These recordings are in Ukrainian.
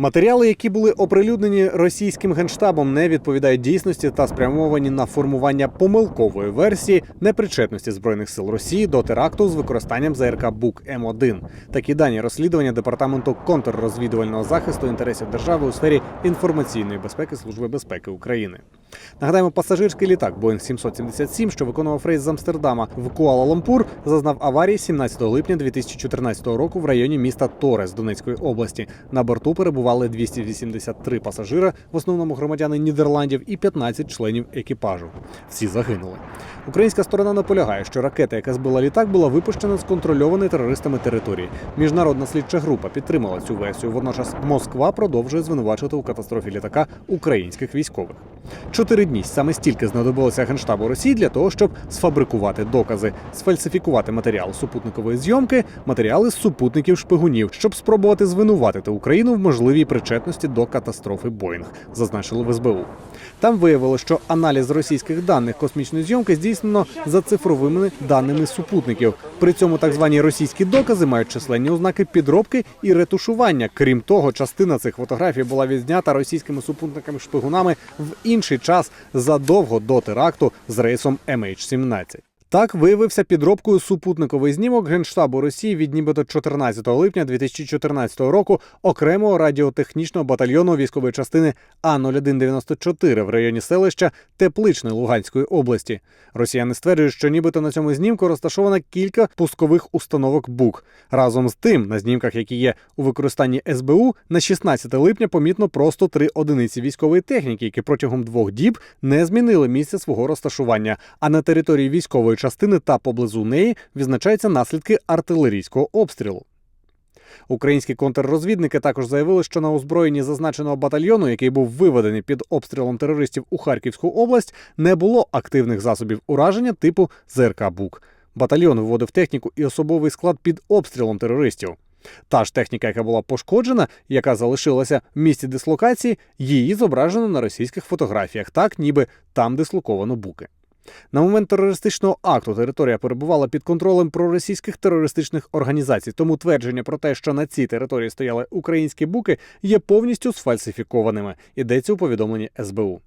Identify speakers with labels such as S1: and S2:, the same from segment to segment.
S1: Матеріали, які були оприлюднені російським генштабом, не відповідають дійсності та спрямовані на формування помилкової версії непричетності збройних сил Росії до теракту з використанням ЗРК БУК М1. Такі дані розслідування департаменту контррозвідувального захисту інтересів держави у сфері інформаційної безпеки Служби безпеки України. Нагадаємо, пасажирський літак Boeing 777, що виконував рейс з Амстердама в Куала-Лампур, зазнав аварії 17 липня 2014 року в районі міста Торес Донецької області. На борту перебували 283 пасажира, в основному громадяни Нідерландів, і 15 членів екіпажу. Всі загинули. Українська сторона наполягає, що ракета, яка збила літак, була випущена з контрольованої терористами території. Міжнародна слідча група підтримала цю версію. Водночас Москва продовжує звинувачувати у катастрофі літака українських військових. Чотири дні саме стільки знадобилося генштабу Росії для того, щоб сфабрикувати докази, сфальсифікувати матеріал супутникової зйомки, матеріали з супутників шпигунів, щоб спробувати звинуватити Україну в можливій причетності до катастрофи Боїнг, зазначили в СБУ. Там виявилося, що аналіз російських даних космічної зйомки здійснено за цифровими даними супутників. При цьому так звані російські докази мають численні ознаки підробки і ретушування. Крім того, частина цих фотографій була відзнята російськими супутниками-шпигунами в інший час задовго до теракту з рейсом MH17. Так виявився підробкою супутниковий знімок Генштабу Росії від нібито 14 липня 2014 року окремого радіотехнічного батальйону військової частини А0194 в районі селища Тепличне Луганської області. Росіяни стверджують, що нібито на цьому знімку розташовано кілька пускових установок БУК. Разом з тим, на знімках, які є у використанні СБУ, на 16 липня помітно просто три одиниці військової техніки, які протягом двох діб не змінили місце свого розташування. А на території військової частини та поблизу неї відзначаються наслідки артилерійського обстрілу. Українські контррозвідники також заявили, що на озброєнні зазначеного батальйону, який був виведений під обстрілом терористів у Харківську область, не було активних засобів ураження типу ЗРК БУК. Батальйон виводив техніку і особовий склад під обстрілом терористів. Та ж техніка, яка була пошкоджена, яка залишилася в місці дислокації, її зображено на російських фотографіях, так ніби там дислоковано буки. На момент терористичного акту територія перебувала під контролем проросійських терористичних організацій. Тому твердження про те, що на цій території стояли українські буки, є повністю сфальсифікованими. Йдеться у повідомленні СБУ.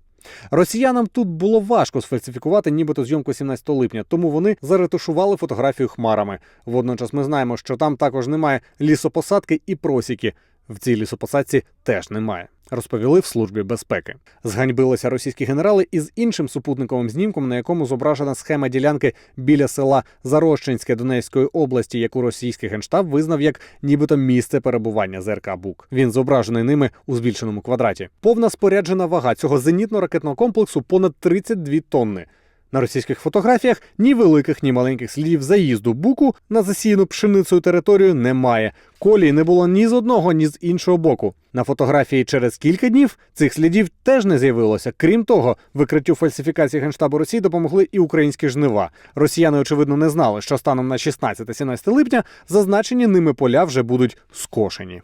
S1: Росіянам тут було важко сфальсифікувати нібито зйомку 17 липня, тому вони заретушували фотографію хмарами. Водночас ми знаємо, що там також немає лісопосадки і просіки. В цій лісопосадці теж немає. Розповіли в службі безпеки. Зганьбилися російські генерали із іншим супутниковим знімком, на якому зображена схема ділянки біля села Зарощинське Донецької області, яку російський генштаб визнав як нібито місце перебування ЗРК БУК. Він зображений ними у збільшеному квадраті. Повна споряджена вага цього зенітно-ракетного комплексу понад 32 тонни. На російських фотографіях ні великих, ні маленьких слідів заїзду буку на засіяну пшеницею територію немає. Колії не було ні з одного, ні з іншого боку. На фотографії через кілька днів цих слідів теж не з'явилося. Крім того, викриттю фальсифікації генштабу Росії допомогли і українські жнива. Росіяни, очевидно, не знали, що станом на 16-17 липня зазначені ними поля вже будуть скошені.